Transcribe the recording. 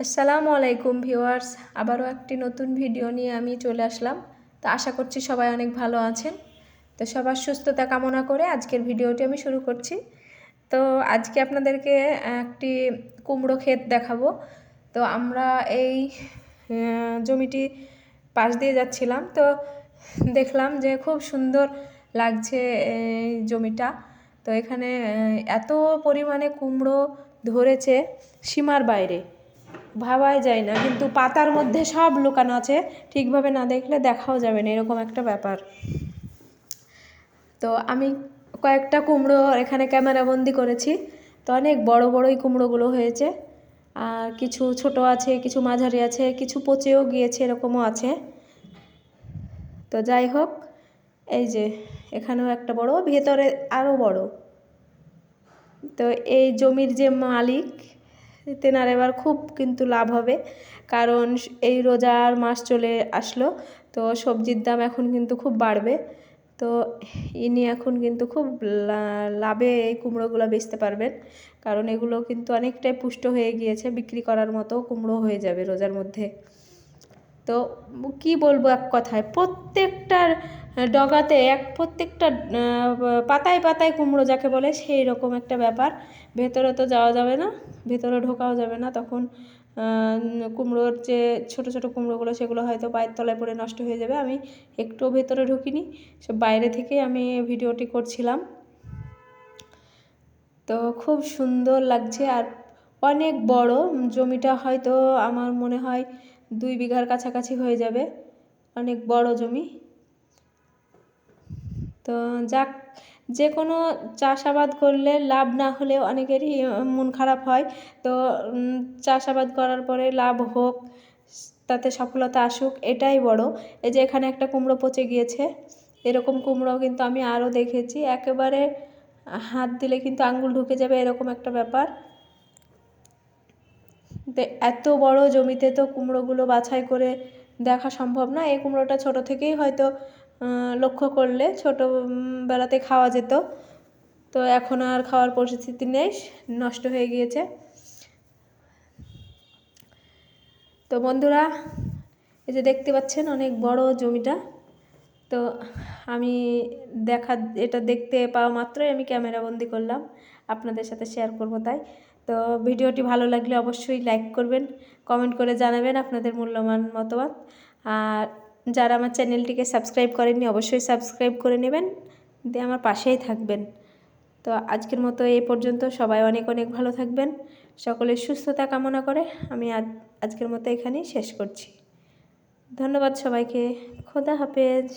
আসসালামু আলাইকুম ভিউয়ার্স, আবারও একটি নতুন ভিডিও নিয়ে আমি চলে আসলাম। তো আশা করছি সবাই অনেক ভালো আছেন। তো সবার সুস্থতা কামনা করে আজকের ভিডিওটি আমি শুরু করছি। তো আজকে আপনাদেরকে একটি কুমড়ো ক্ষেত দেখাবো। তো আমরা এই জমিটি পাশ দিয়ে যাচ্ছিলাম। তো দেখলাম যে খুব সুন্দর লাগছে এই জমিটা। তো এখানে এত পরিমাণে কুমড়ো ধরেছে সীমার বাইরে। ভাবাই যায় না, কিন্তু পাতার মধ্যে সব লুকানো আছে, ঠিকভাবে না দেখলে দেখাও যাবে না, এরকম একটা ব্যাপার। তো আমি কয়েকটা কুমড়ো এখানে ক্যামেরাবন্দি করেছি, তো অনেক বড় বড়ই কুমড়োগুলো হয়েছে, আর কিছু ছোট আছে, কিছু মাঝারি আছে, কিছু পচেও গিয়েছে, এরকমও আছে। তো যাই হোক, এই যে এখানেও একটা বড়, ভেতরে আরও বড়। তো এই জমির যে মালিক তেনার এবার খুব কিন্তু লাভ হবে। কারণ এই রোজার মাস চলে আসলো, তো সবজির দাম এখন কিন্তু খুব বাড়বে। তো ইনি এখন কিন্তু খুব লাভে এই কুমড়োগুলো বেচতে পারবেন। কারণ এগুলো কিন্তু অনেকটাই পুষ্ট হয়ে গিয়েছে, বিক্রি করার মতো কুমড়ো হয়ে যাবে রোজার মধ্যে। তো কি বলব এক কথায়, প্রত্যেকটার ডগাতে এক প্রত্যেকটা পাতায় পাতায় কুমড়ো যাকে বলে সেই রকম একটা ব্যাপার। ভেতরে তো যাওয়া যাবে না, ভেতরে ঢোকাও যাবে না, তখন কুমড়োর যে ছোটো ছোটো কুমড়োগুলো সেগুলো হয়তো পায়ের তলায় পড়ে নষ্ট হয়ে যাবে। আমি একটুও ভেতরে ঢুকিনি সব বাইরে থেকেই আমি ভিডিওটি করছিলাম। তো খুব সুন্দর লাগছে আর অনেক বড়, জমিটা হয়তো আমার মনে হয় দুই বিঘার কাছাকাছি হয়ে যাবে। অনেক বড় জমি। তো যাক যে কোনো চাষাবাদ করলে লাভ না হলেও অনেকেরই মন খারাপ হয়। তো চাষাবাদ করার পরে লাভ হোক, তাতে সফলতা আসুক, এটাই বড়। এই যে এখানে একটা কুমড়ো পচে গিয়েছে, এরকম কুমড়ো কিন্তু আমি আরও দেখেছি। একেবারে হাত দিলে কিন্তু আঙ্গুল ঢুকে যাবে, এরকম একটা ব্যাপার। এত বড় জমিতে তো কুমড়োগুলো বাছাই করে দেখা সম্ভব না। এই কুমড়োটা ছোট থেকেই হয়তো লক্ষ্য করলে ছোটোবেলাতে খাওয়া যেত। তো এখন আর খাওয়ার পরিস্থিতি নেই, নষ্ট হয়ে গিয়েছে। তো বন্ধুরা, এই যে দেখতে পাচ্ছেন অনেক বড় জমিটা। তো আমি দেখা, এটা দেখতে পাওয়া মাত্রই আমি ক্যামেরা বন্দি করলাম। আপনাদের সাথে শেয়ার করব তাই। তো ভিডিওটি ভালো লাগলে অবশ্যই লাইক করবেন কমেন্ট করে জানাবেন আপনাদের মূল্যবান মতামত। আর যারা আমার চ্যানেলটিকে সাবস্ক্রাইব করেননি অবশ্যই সাবস্ক্রাইব করে নেবেন, দিয়ে আমার পাশেই থাকবেন। তো আজকের মতো এ পর্যন্ত, সবাই অনেক অনেক ভালো থাকবেন সকলের সুস্থতা কামনা করে আমি আজকের মতো এখানেই শেষ করছি। ধন্যবাদ সবাইকে, খোদা হাফেজ।